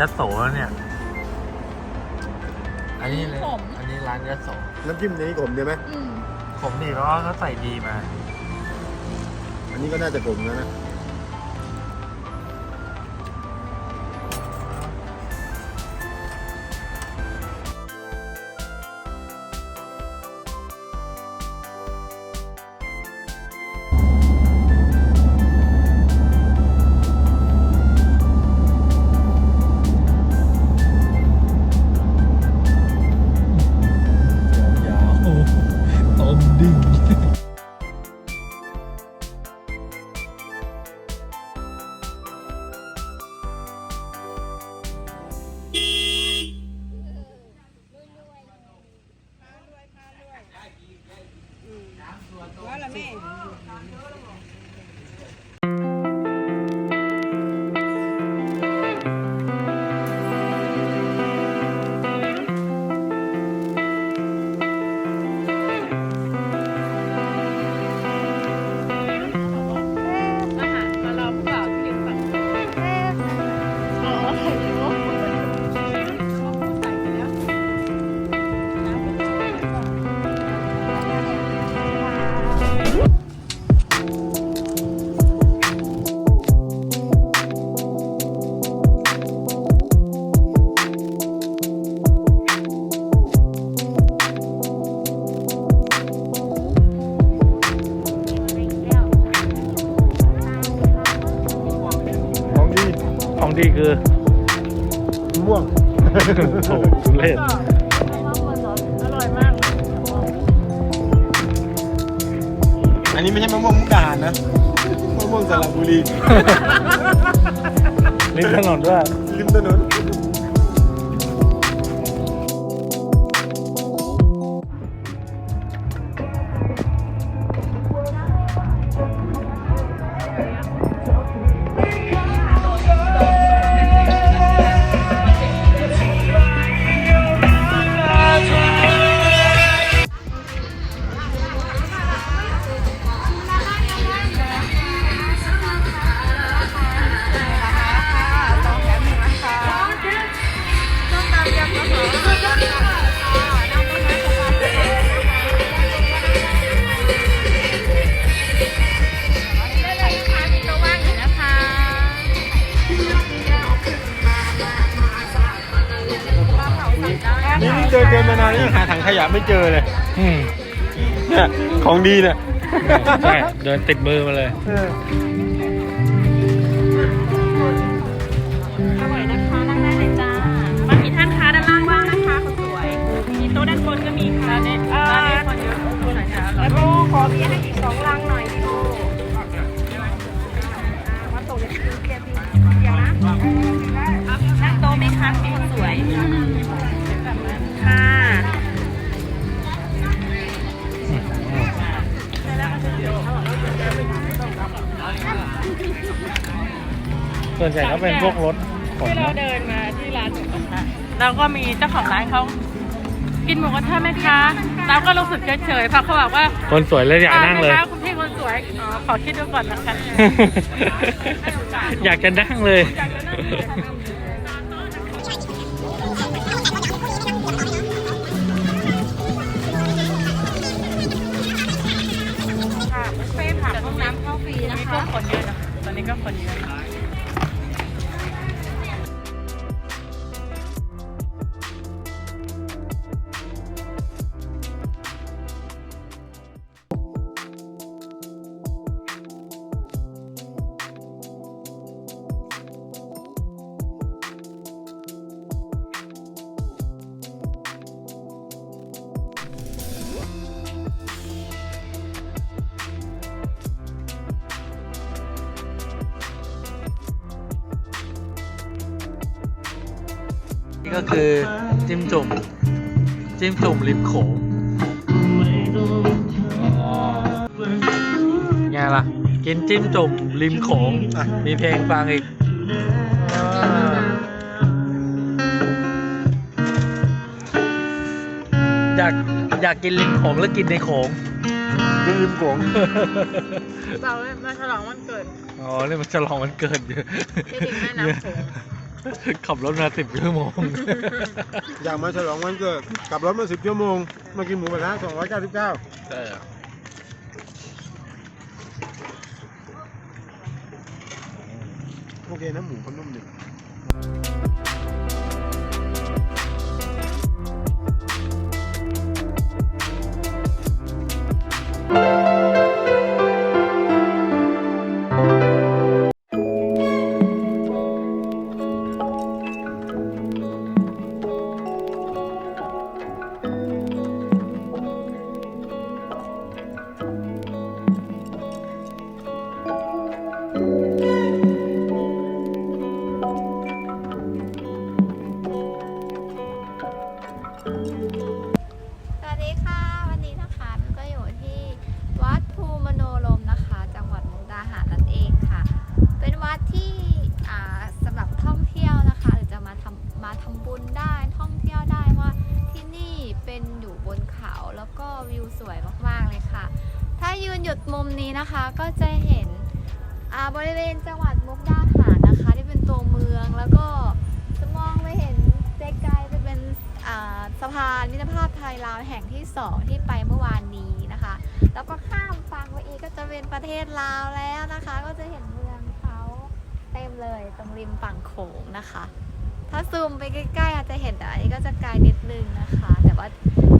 ลาบยัดโสแล้วเนี่ย อันนี้เลย ขม อันนี้ร้านยัดโสน้ำจิ้มนี้ขมใช่ไหม อืมผมนี่เพราะว่าเขาใส่ดีมา อันนี้ก็น่าจะขมแล้วนะ นนี้ไม่ใช่มะม่วงมุกดาหารนะมะม่วงสระบุรีริมถนนด้วยริมถนน ไม่เจอเลยอืมเนี่ยของดีเนี่ยใช่เดินติดมือมาเลย เอออร่อยนะคะนั่งได้เลยจ้ามันมีท่านค้าด้านล่างว่างนะคะคนสวย มีโต๊ะด้านบนก็มีค่ะเนี่ยร้านนี้คนเยอะคนไหนจะอร่อยแล้วก็ขอเบียร์ให้อีกสองลั วนใหญ่ก็เป็นพวกรถขนที่เรานะเดินมาที่ร้านหมูกระทะเราก็มีเจ้าของร้านเขากินหมูกระทะไหมคะเราก็รู้สึกเฉยๆเพราะเขาบอกว่าคนสวยเลยอยากนั่งเลยทไหมคะคุณพี่คนสวยอ๋อขอคิดดูก่อนนะคะอยากจะนั่งเลยค่ะบุฟเฟ่ต์ผักห้องน้ำเข้าฟรีนะนี่คะก็คนเยอะนะตอนนี้ก็คนเยอะ นะนี่ก็คือจิ้มจุ่ม จิ้มจุ่มริมโขงไงล่ะ กินจิ้มจุ่มริมโขงอะมีเพลงฟังอีกอ่าอยากอยากกินริมโขงแล้วกินในโขงกินริมโขงเรามาฉลองวันเกิด อ๋อนี่มันฉลองวันเกิดอยู่ที่ริมแม่น้ำโขง ขับรถมาสิบชั่วโมง อยากมาฉลองวันเกิดขับรถมาสิบชั่วโมง มากินหมูกระทะสองร้อยเก้าสิบเก้าใช่อะโอเคนะหมูเขานุ่มดี ถ้ายืนหยุดมุมนี้นะคะก็จะเห็นอาบริเวณจังหวัดมุกดาหารนะคะ ที่เป็นตัวเมืองแล้วก็จะมองไปเห็นไกลๆจะเป็นอ่าสะพานมิตรภาพไทยลาวแห่งที่สองที่ไปเมื่อวานนี้นะคะ แล้วก็ข้ามฝั่งไปอีกก็จะเป็นประเทศลาวแล้วนะคะ ก็จะเห็นเมืองเขาเต็มเลยตรงริมฝั่งโขงนะคะ ถ้าซูมไปใกล้ๆอาจจะเห็นแต่อันนี้ก็จะไกลนิดนึงนะคะ แต่ว่า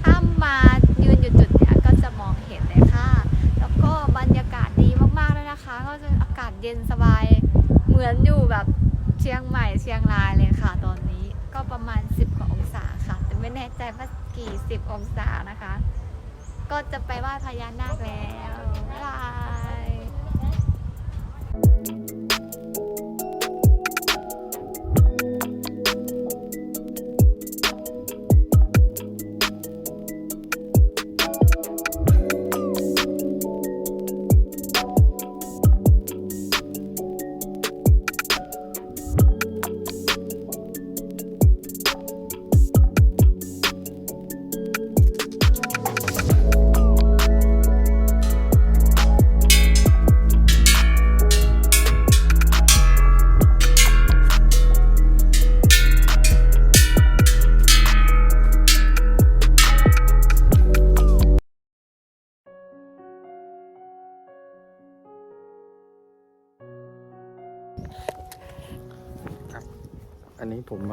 ถ้ามายืนอยู่จุดเนี้ยก็จะมองเห็น ศเย็นสบาย เหมือนอยู่แบบเชียงใหม่เชียงรายเลยค่ะตอนนี้ก็ประมาณ 10กว่าองศาค่ะ แต่ไม่แน่ใจว่ากี่สิบองศานะคะ ก็จะไปไหว้พญานาคแล้วบาย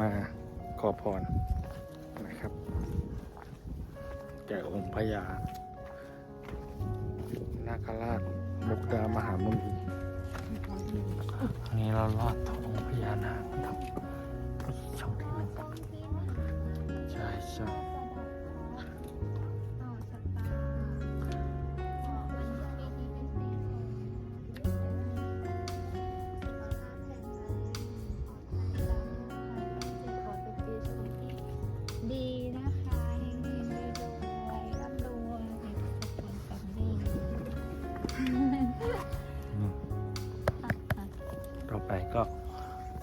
มาขอพรนะครับแก่องค์พญานาคราชมุกดามหามุนีอันนี้เราลอดท้องพญานาคครับช่องที่หนึ่งใช่ใช่ ก็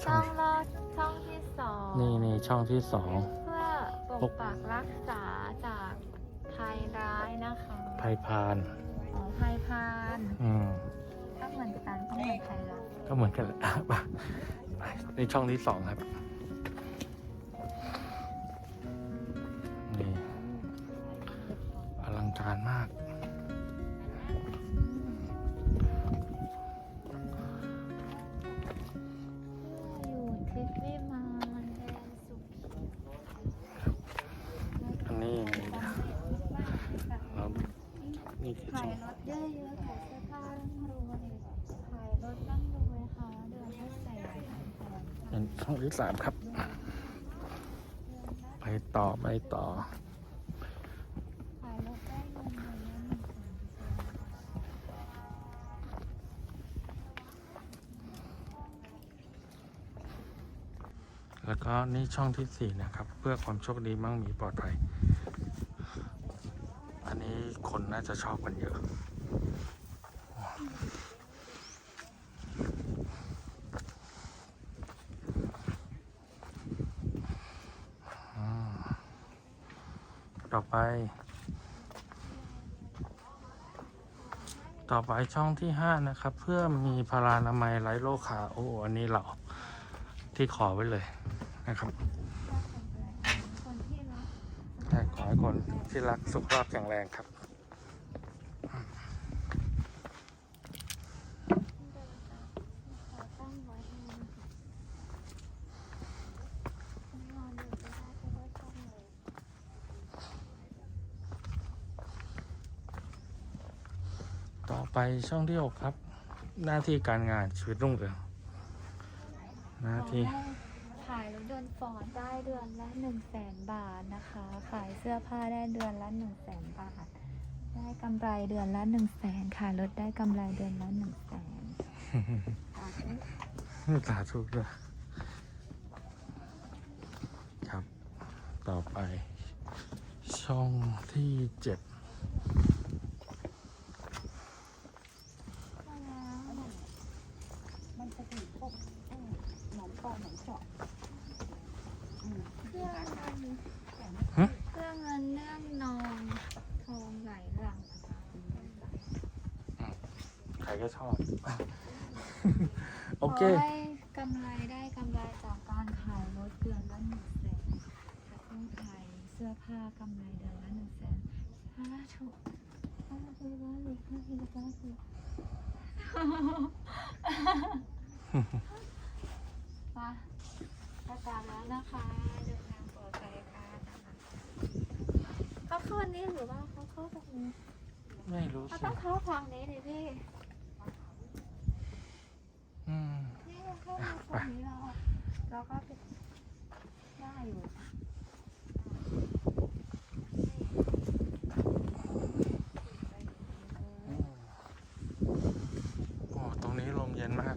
ช่ช่อองงลอดช่องที่สองนี่นี่ช่องที่สองเพื่อปกปักรักษาจากภัยร้ายนะคะภัยพานอ๋อภัยพานอืมก็เหมือนกันก็เหมือนภัยร้ายก็เหมือนกันแหละอะไปไปนี่ช่องที่สองครับ ช่องที่สามครับ ไปต่อ ไปต่อแสนแล้วก็นี่ช่องที่สี่นะครับ เพื่อความโชคดีมั่งมีปลอดภัย อันนี้คนน่าจะชอบกันเยอะ อ่าต่อ ไป ต่อไปช่องที่ห้านะครับ เพื่อมีพารานามัยไร้โรคขาโอ้อันนี้เราที่ขอไว้เลยนะครับคนที่รักใช่ขอให้คนที่รักสุขภาพแข็งแรงครับ ขอตั้งไว้ให้มันนอนอยู่ก็ได้เพราะว่าช่องเลย ต่อ ไปช่องที่หกครับ หน้าที่การงานชีวิตรุ่งเรืองหน้าที่ขายรถยนต์ฟอร์ดได้เดือนละหนึ่งแสนบาทนะคะ ขายเสื้อผ้าได้เดือนละหนึ่งแสนบาท ได้กำไรเดือนละหนึ่งแสนค่ะรถได้กำไรเดือนละหนึ่งแสนสาธุด้วยครับ ต่อไป ช่องที่เจ็ด มันจะมีพวกเอ่อหนอนปอหนอนเจาะอืม เครื่องเงิน ฮะ เครื่องเงินเนื่องนองทองไหลหลัง ใครก็ชอบ โอเค ขให้กำไรได้กำไรจากการขายรถเดือนละหนึ่งแสนจากต้องขายเสื้อผ้ากำไรเดือนละหนึ่งแสนสาธุสาธุสาธุสาธุสาธุ มาประกาศแล้วนะคะเดินทางปลอดภัยค่ะนะคะเขาเข้าอันนี้หรือว่าเขาเข้าตรงนี้ไม่รู้เขาสิต้องเข้าทางนี้เลยพี่อืม นี่เราเข้ามาตรงนี้เราเราก็ไปได้อยู่ โอ้ตรงนี้ลมเย็นมาก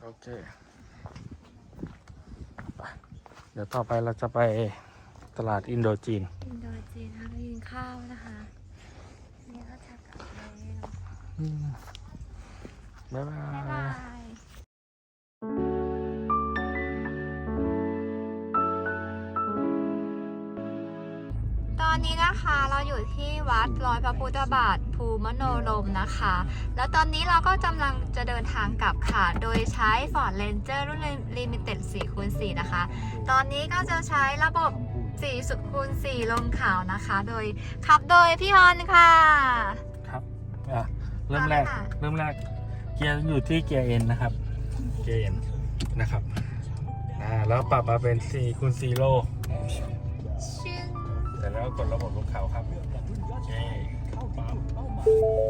โอ เคไปเดี๋ยวต่อไปเราจะไปตลาดอินโดจีน อินโดจีนทำกินข้าวนะคะนี่ก็จะกลับแล้วอืมบ๊ายบาบ๊ายบายย นนี้นะคะ เราอยู่ที่วัดร้อยพระพุทธบาทภูมโนรมนะคะ แล้วตอนนี้เราก็กำลังจะเดินทางกลับค่ะ โดยใช้ Ford Ranger รุ่น Limited 4คูณ4นะคะ ตอนนี้ก็จะใช้ระบบ 4 สุดคูณ4ลงขาวนะคะ โดยขับโดยพี่ฮอนค่ะ ครับอะเริ่มแรกเอาเลยค่ะเริ่มแรก เกียร์อยู่ที่เกียร์เอ็นนะครับ เกียร์เอ็นนะครับ อ่า แล้วปรับมาเป็น4คูณ4โลชื่ อเสร็จแล้วกดระบบลงเขาครับโอเค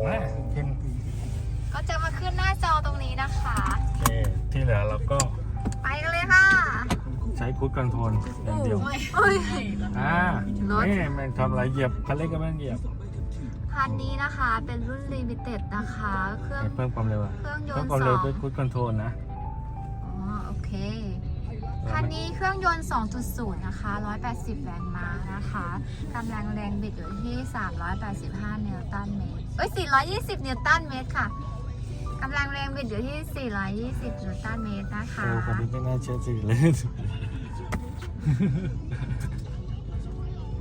มาขึ้นก็จะมาขึ้นหน้าจอตรงนี้นะคะ โอเคที่เหลือเราก็ไปกันเลยค่ะใช้คูดคอนโทรลอย่างเดียวโอ้ยอ่ารถนี่มันทำอะไรเหยียบคันเร่งก็ไม่ต้องเหยียบคันนี้นะคะเป็นรุ่น Limited นะคะ เครื่องเพิ่มความเร็วอะเครื่องยเพิ่นมต์ความสเร็อวงด้วยคูดคอนโทรลนะอ๋อโอเค คันนี้เครื่องยนต์ 2.0 นะคะ 180 แรงม้านะคะ กำลังแรงบิดอยู่ที่ 385 นิวตันเมตร เอ้ย 420 นิวตันเมตรค่ะ กำลังแรงบิดอยู่ที่ 420 นิวตันเมตรนะคะเร็วกว่านี้ไม่น่าเชื่อถือเลย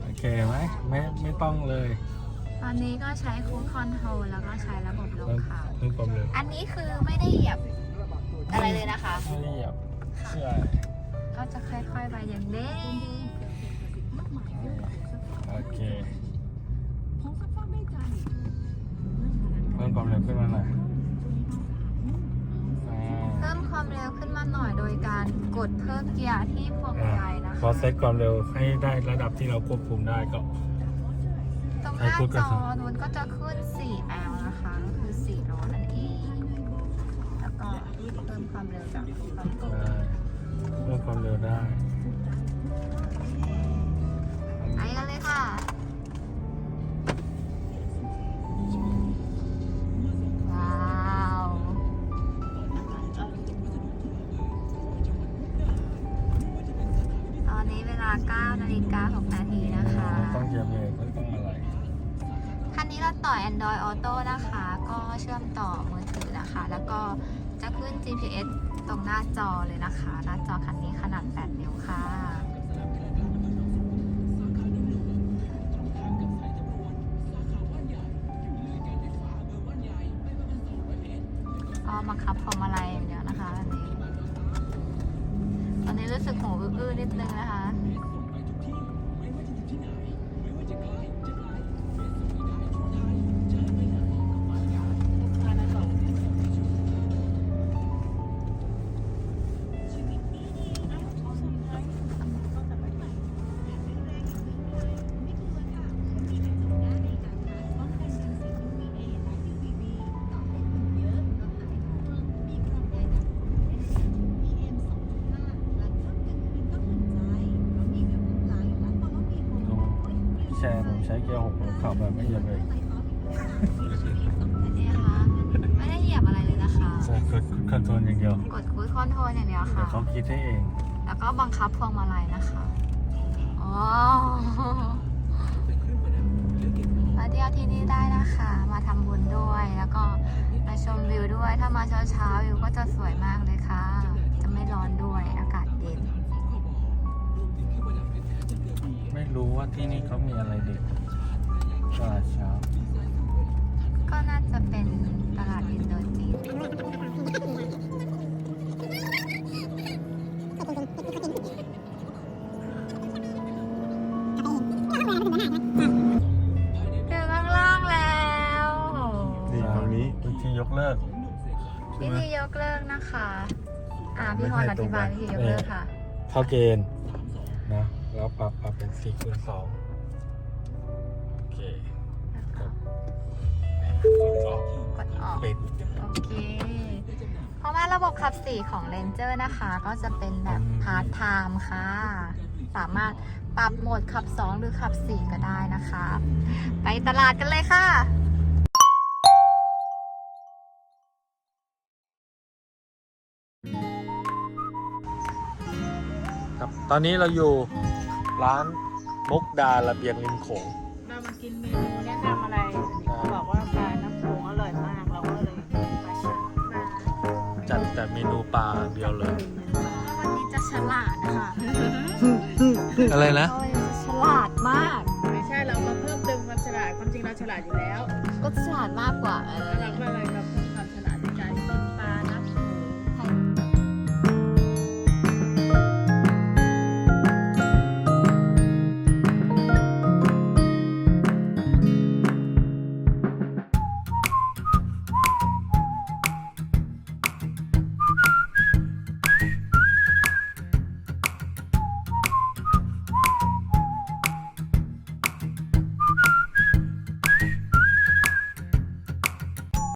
โอเคไหมไม่ ไม่ต้องเลย ตอนนี้ก็ใช้คู e คอนโทรลแล้วก็ใช้ระบบลงเพิ่มเขาเพิ่มความเร็วอันนี้คือไม่ได้เหยียบอะไรเลยนะคะ ไม่ได้เหยียบใช่ ก็จะค่อยๆไปอย่างนี้โอเคเพิ่มความเร็วขึ้นมาหน่อยอ่าเพิ่มความเร็วขึ้นมาหน่อยโดยการกดเพิ่มเกียร์ที่พวงมาลัยนะพอคะเซตความเร็วให้ได้ระดับที่เราควบคุมได้ก็ ตรงหใช้น้าพูดกัจนอสินู้นก็จะขึ้น 4L นะคะก็คือ4โลนั่นเอง แล้วก็เพิ่มความเร็วจากความกดได้เพิ่มความเร็วได้ไปกันเลยค่ะ ว้าวตอนนี้เวลา9นาฬิกา6นาทีนะคะไม่ต้องเหยียบเบรกไม่ต้องอะไร คันนี้เราต่อ Android Auto นะคะ ก็เชื่อมต่อมือถือนะคะ แล้วก็จะขึ้น GPS ตรงหน้าจอเลยนะคะ หน้าจอคันนี้ขนาด 8 นิ้วค่ะ ก็มาคับพวงมาลัยอย่างเดียวนะคะอันนี้ ตอนนี้รู้สึกหูอื้อๆนิดนึงนะคะ แชร์ผมใช้เกียร์หกผมขับแบบไม่เหยียบเบรกนี่นะคะไม่ได้เหยียบอะไรเลยนะคะใช่กดคอนโทรลอย่างเดียวกดคูดคอนโทรลอย่างเดียวเดี๋ยค่ะ วเขาคิดให้เองแล้วก็บังคับพวงมาลัยนะคะ อ๋อมาเที่ยวที่นี่ได้นะคะ มาทำบุญด้วย แล้วก็มาชมวิวด้วย ถ้ามาเช้าเช้าๆวิวก็จะสวยมากเลยค่ะ จะไม่ร้อนด้วย ไม่รู้ว่าที่นี่เขามีอะไรเด็กตลาดเช้า ก็น่าจะเป็นตลาดอินโดจีนถึงข้างล่างแล้วนี่ทางนี้วิธียกเลิกวิธียกเลิกนะคะ อ่าพี่พรอธิบายวิธียกเลิกค่ะ เข้าเกณฑ์นะแล้ว ปรับปรับเป็นสี่คูณสองโอเคกดกดออกกดออก ปิดโอเค เพราะว่าระบบขับสี่ของ Ranger นะคะ ก็จะเป็นแบบอืมพาร์ทไทม์ค่ะ สามารถปรับโหมดขับ 2 หรือขับ 4 ก็ได้นะคะ ไปตลาดกันเลยค่ะครับตอนนี้เราอยู่ ร้านมุกดาระเบียงริมโขงเรามากินเมนูแนะนำอะไรเขาบอกว่าปลาน้ำโขงอร่อยมากเราก็เลยมาชิมปลาจัดแต่เมนูปลาเดียวเลย วันนี้จะฉลาดค่ะอะไรนะเขาจะฉลาดมาก ไม่ใช่เรามาเพิ่มเติมความฉลาดความจริงเราฉลาดอยู่แล้วก็ฉลาดมากกว่าเออ